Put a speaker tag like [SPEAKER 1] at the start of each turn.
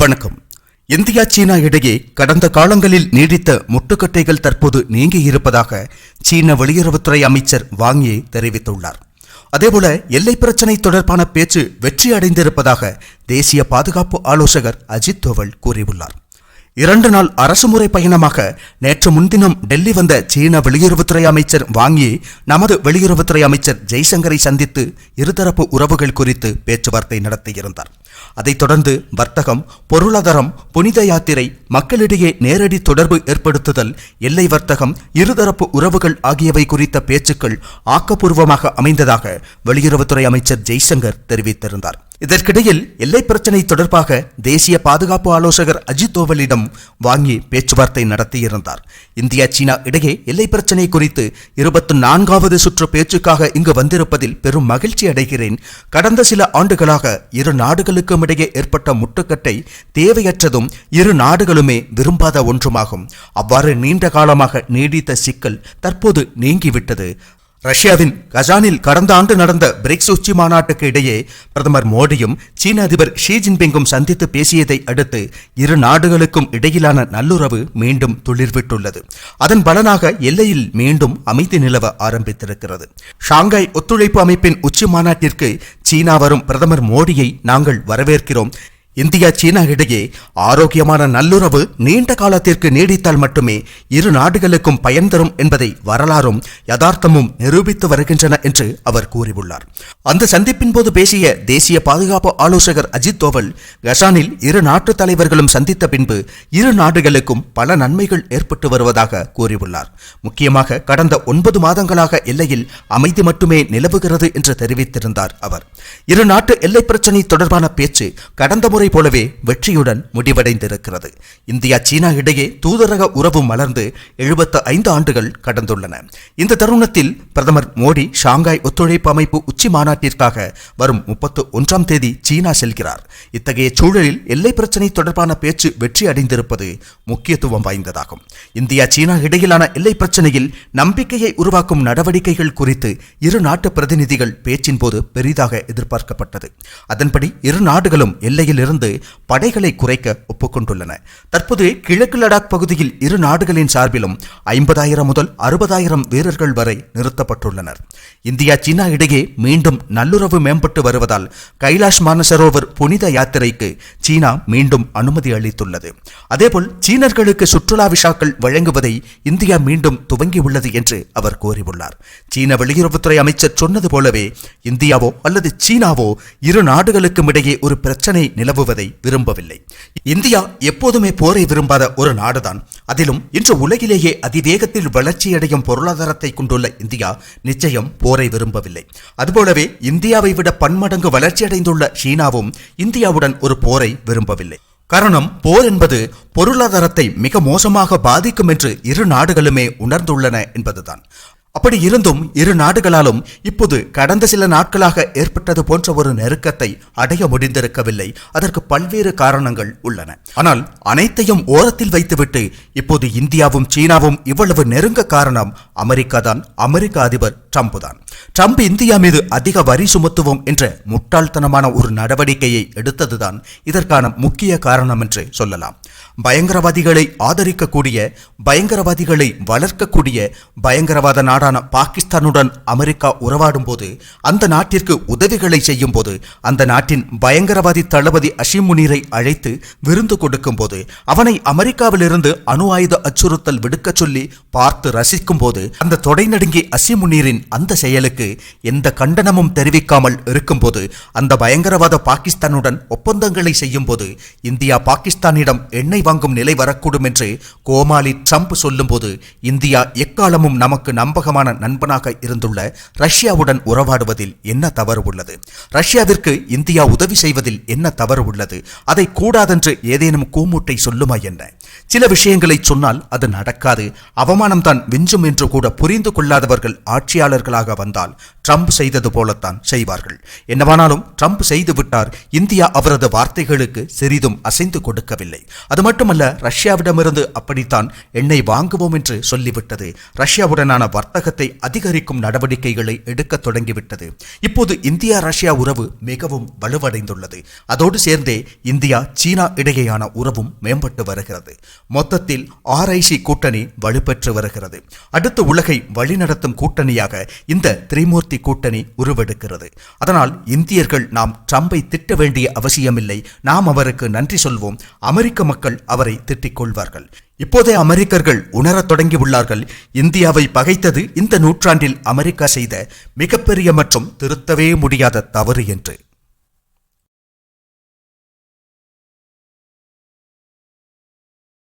[SPEAKER 1] வணக்கம். இந்தியா சீனா இடையே கடந்த காலங்களில் நீடித்த முட்டுக்கட்டைகள் தற்போது நீங்கி இருப்பதாக சீன வெளியுறவுத்துறை அமைச்சர் வாங் தெரிவித்துள்ளார். அதேபோல எல்லை பிரச்சினை தொடர்பான பேச்சு வெற்றி அடைந்திருப்பதாக தேசிய பாதுகாப்பு ஆலோசகர் அஜித் தோவல் கூறியுள்ளார். இரண்டு நாள் அரசுமுறை பயணமாக நேற்று முன்தினம் டெல்லி வந்த சீன வெளியுறவுத்துறை அமைச்சர் வாங்கி நமது வெளியுறவுத்துறை அமைச்சர் ஜெய்சங்கரை சந்தித்து இருதரப்பு உறவுகள் குறித்து பேச்சுவார்த்தை நடத்தியிருந்தார். அதைத் தொடர்ந்து வர்த்தகம் பொருளாதாரம் புனித யாத்திரை மக்களிடையே நேரடி தொடர்பு ஏற்படுத்துதல் எல்லை வர்த்தகம் இருதரப்பு உறவுகள் ஆகியவை குறித்த பேச்சுக்கள் ஆக்கப்பூர்வமாக அமைந்ததாக வெளியுறவுத்துறை அமைச்சர் ஜெய்சங்கர் தெரிவித்திருந்தார். இதற்கிடையில் எல்லை பிரச்சினை தொடர்பாக தேசிய பாதுகாப்பு ஆலோசகர் அஜித் தோவலிடம் வாங்கி பேச்சுவார்த்தை நடத்தியிருந்தார். இந்தியா சீனா இடையே எல்லை பிரச்சினை குறித்து இருபத்தி நான்காவது சுற்று பேச்சுக்காக இங்கு வந்திருப்பதில் பெரும் மகிழ்ச்சி அடைகிறேன். கடந்த சில ஆண்டுகளாக இரு நாடுகளுக்கும் இடையே ஏற்பட்ட முட்டுக்கட்டை தேவையற்றதும் இரு நாடுகளும் விரும்பாத ஒன்றுமாகும். அவ்வாறு நீண்ட காலமாக நீடித்த சிக்கல் தற்போது நீங்கிவிட்டது. ரஷ்யாவின் கஜானில் கடந்த ஆண்டு நடந்த பிரிக்ஸ் உச்சி மாநாட்டுக்கு இடையே பிரதமர் மோடியும் சீன அதிபர் ஷி ஜின்பிங்கும் சந்தித்து பேசியதை அடுத்து இரு நாடுகளுக்கும் இடையிலான நல்லுறவு மீண்டும் துளிர்விட்டுள்ளது. அதன் பலனாக எல்லையில் மீண்டும் அமைதி நிலவ ஆரம்பித்திருக்கிறது. ஷாங்காய் ஒத்துழைப்பு அமைப்பின் உச்சி மாநாட்டிற்கு சீனா வரும் பிரதமர் மோடியை நாங்கள் வரவேற்கிறோம். இந்தியா சீனா இடையே ஆரோக்கியமான நல்லுறவு நீண்ட காலத்திற்கு நீடித்தால் மட்டுமே இரு நாடுகளுக்கும் பயன் தரும் என்பதை வரலாறும் யதார்த்தமும் நிரூபித்து வருகின்றன என்று அவர் கூறியுள்ளார். அந்த சந்திப்பின் போது பேசிய தேசிய பாதுகாப்பு ஆலோசகர் அஜித் தோவல் கசானில் இரு நாட்டு தலைவர்களும் சந்தித்த பின்பு இரு நாடுகளுக்கும் பல நன்மைகள் ஏற்பட்டு வருவதாக கூறியுள்ளார். முக்கியமாக கடந்த ஒன்பது மாதங்களாக எல்லையில் அமைதி மட்டுமே நிலவுகிறது என்று தெரிவித்திருந்தார் அவர். இரு நாட்டு எல்லை பிரச்சினை தொடர்பான பேச்சு கடந்த முறை போலவே வெற்றியுடன் முடிவடைந்திருக்கிறது. இந்தியா சீனா இடையே தூதரக உறவு மலர்ந்து எழுபத்து ஐந்து ஆண்டுகள் கடந்துள்ளன. இந்த தருணத்தில் பிரதமர் மோடி ஷாங்காய் ஒத்துழைப்பு அமைப்பு உச்சி மாநாட்டிற்காக வரும் முப்பத்து ஒன்றாம் தேதி சீனா செல்கிறார். இத்தகைய சூழலில் எல்லை பிரச்சினை தொடர்பான பேச்சு வெற்றி அடைந்திருப்பது முக்கியத்துவம் வாய்ந்ததாகும். இந்தியா சீனா இடையிலான எல்லை பிரச்சினையில் நம்பிக்கையை உருவாக்கும் நடவடிக்கைகள் குறித்து இரு நாட்டு பிரதிநிதிகள் பேச்சின் போது பெரிதாக எதிர்பார்க்கப்பட்டது. அதன்படி இரு நாடுகளும் எல்லையில் இருந்து படைகளை குறைக்க ஒப்புக்கொண்டுள்ளன. தற்போது கிழக்கு லடாக் பகுதியில் இரு நாடுகளின் சார்பிலும் ஐம்பதாயிரம் முதல் அறுபதாயிரம் வீரர்கள் வரை நிறுத்தப்பட்டுள்ளனர். இந்தியா சீனா இடையே மீண்டும் நல்லுறவு மேம்பட்டு வருவதால் கைலாஷ் மானசரோவர் புனித யாத்திரைக்கு சீனா மீண்டும் அனுமதி அளித்துள்ளது. அதேபோல் சீனர்களுக்கு சுற்றுலா விசாக்கள் வழங்குவதை இந்தியா மீண்டும் துவங்கியுள்ளது என்று அவர் கூறியுள்ளார். சீன வெளியுறவுத்துறை அமைச்சர் சொன்னது போலவே இந்தியாவோ அல்லது சீனாவோ இரு நாடுகளுக்கும் இடையே ஒரு பிரச்சனை நிலவுவதை விரும்பவில்லை. இந்தியா எப்போதுமே போரை விரும்பாத ஒரு நாடுதான். அதிலும் இன்று உலகிலேயே அதிவேகத்தில் வளர்ச்சியடையும் பொருளாதாரத்தை கொண்டுள்ள இந்தியா நிச்சயம் போரை விரும்பவில்லை. அதுபோலவே இந்தியாவை விட பன்மடங்கு வளர்ச்சியடைந்துள்ள சீனாவும் இந்தியாவுடன் ஒரு போரை விரும்பவில்லை. காரணம் போர் என்பது பொருளாதாரத்தை மிக மோசமாக பாதிக்கும் என்று இரு நாடுகளுமே உணர்ந்துள்ளன என்பதுதான். அப்படி இருந்தும் இரு நாடுகளாலும் இப்போது கடந்த சில நாட்களாக ஏற்பட்டது போன்ற ஒரு நெருக்கத்தை அடைய முடிந்திருக்கவில்லை. அதற்கு பல்வேறு காரணங்கள் உள்ளன. ஆனால் அனைத்தையும் ஓரத்தில் வைத்துவிட்டு இப்போது இந்தியாவும் சீனாவும் இவ்வளவு நெருங்க காரணம் அமெரிக்கா தான். அமெரிக்க அதிபர் ட்ரம்ப் தான். ட்ரம்ப் இந்தியா மீது அதிக வரி சுமத்துவோம் என்ற முட்டாள்தனமான ஒரு நடவடிக்கையை எடுத்ததுதான் இதற்கான முக்கிய காரணம் என்று சொல்லலாம். பயங்கரவாதிகளை ஆதரிக்கக்கூடிய பயங்கரவாதிகளை வளர்க்கக்கூடிய பயங்கரவாத நாடான பாகிஸ்தானுடன் அமெரிக்கா உறவாடும் போது அந்த நாட்டிற்கு உதவிகளை செய்யும் போது அந்த நாட்டின் பயங்கரவாதி தளபதி அஷிம் முனீரை அழைத்து விருந்து கொடுக்கும் போது அவனை அமெரிக்காவிலிருந்து அணு ஆயுத அச்சுறுத்தல் விடுக்கச் சொல்லி பார்த்து ரசிக்கும் போது அந்த தொடை நடுங்கி அசிம் முனீரின் அந்த செயலுக்கு எந்த கண்டனமும் தெரிவிக்காமல் இருக்கும்போது அந்த பயங்கரவாத பாகிஸ்தானுடன் ஒப்பந்தங்களை செய்யும் போது இந்தியா பாகிஸ்தானிடம் எண்ணெய் வாங்கும் நிலை வரக்கூடும் என்று கோமாளி ட்ரம்ப் சொல்லும்போது இந்தியா எக்காலமும் நமக்கு நம்பகமான நண்பனாக இருந்துள்ள ரஷ்யாவுடன் உறவாடுவதில் என்ன தவறு உள்ளது? ரஷ்யாவிற்கு இந்தியா உதவி செய்வதில் என்ன தவறு உள்ளது? அதை கூடாதென்று ஏதேனும் கூமூட்டை சொல்லுமா என்ன? சில விஷயங்களை சொன்னால் அது நடக்காது. அவமானம்தான் விஞ்சும் என்று கூட புரிந்து கொள்ளாதவர்கள் ஆட்சியாளர்களாக வந்தால் ட்ரம்ப் செய்தது போலத்தான் செய்வார்கள். என்னவானாலும் ட்ரம்ப் செய்துவிட்டார். இந்தியா அவரது வார்த்தைகளுக்கு சிறிதும் அசைந்து கொடுக்கவில்லை. அது மட்டும் மட்டுமல்ல ரஷ்யாவிடமிருந்து அப்படித்தான் எண்ணெய் வாங்குவோம் என்று சொல்லிவிட்டது. ரஷ்யாவுடனான வர்த்தகத்தை அதிகரிக்கும் நடவடிக்கைகளை எடுக்க தொடங்கிவிட்டது. இப்போது இந்தியா ரஷ்யா உறவு மிகவும் வலுவடைந்துள்ளது. அதோடு சேர்ந்தே இந்தியா சீனா இடையேயான உறவும் மேம்பட்டு வருகிறது. மொத்தத்தில் ஆர்ஐசி கூட்டணி வலுப்பெற்று வருகிறது. அடுத்த உலகை வழிநடத்தும் கூட்டணியாக இந்த திரிமூர்த்தி கூட்டணி உருவெடுக்கிறது. அதனால் இந்தியர்கள் நாம் ட்ரம்பை திட்ட வேண்டிய அவசியமில்லை. நாம் அவருக்கு நன்றி சொல்வோம். அமெரிக்க மக்கள் அவரை திட்டிக் கொள்வார்கள் இப்போதே அமெரிக்கர்கள் உணரத் தொடங்கியுள்ளார்கள். இந்தியாவை பகைத்தது இந்த நூற்றாண்டில் அமெரிக்கா செய்த மிகப்பெரிய மற்றும் திருத்தவே முடியாத தவறு என்று.